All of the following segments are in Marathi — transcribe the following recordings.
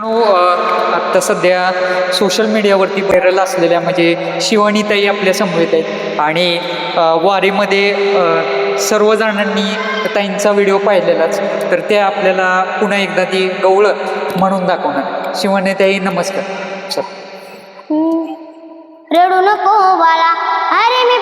आत्ता सध्या सोशल मीडियावरती व्हायरल असलेल्या म्हणजे शिवानीताई आपल्यासमोर येत आहेत. आणि वारीमध्ये सर्वजणांनी ताईंचा व्हिडिओ पाहिलेलाच. तर त्या आपल्याला पुन्हा एकदा ती गवळण म्हणून दाखवणार शिवानीताई नमस्कार. चल रडू नको बाळा. अरे मी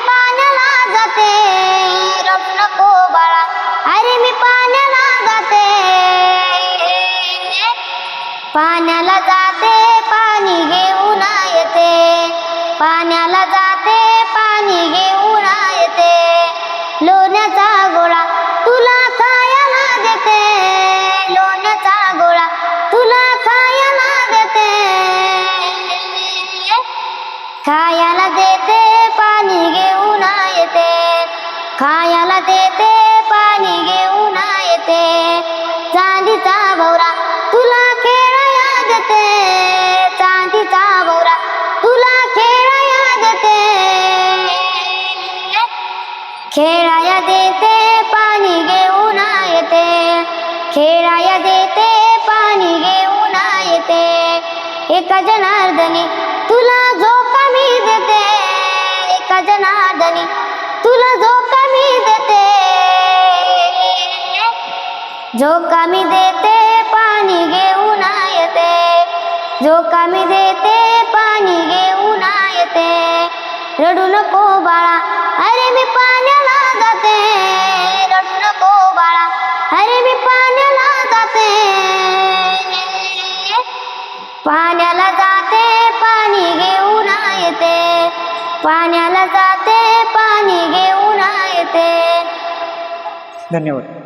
पाण्याला जाते पाणी घेऊन येते. पाण्याला जाते पाणी घेऊन येते. लोण्याचा गोळा तुला खायला देते. लोण्याचा गोळा तुला खायला देते. खायला देते पाणी घेऊन येते. खायला देते पाणी घेऊन येते. चांदीचा भवरा खेळाया चांदीचा गौरा तुला खेळाया देते. खेळाया देते पाणी घेऊन येते. खेळाया देते पाणी घेऊन येते. एका जनार्दनी तुला जो कमी देते. एका जनार्दनी तुला जो कमी देते. जो कमी देते पाणी घेऊन जो कमी देते पाणी घेऊन येते रडू नको बाळा अरे मी पाण्याला जाते. रडू नको बाळा अरे मी पाण्याला जाते. पाण्याला जाते पाणी घेऊन येते पाण्याला जाते पाणी घेऊन येते धन्यवाद.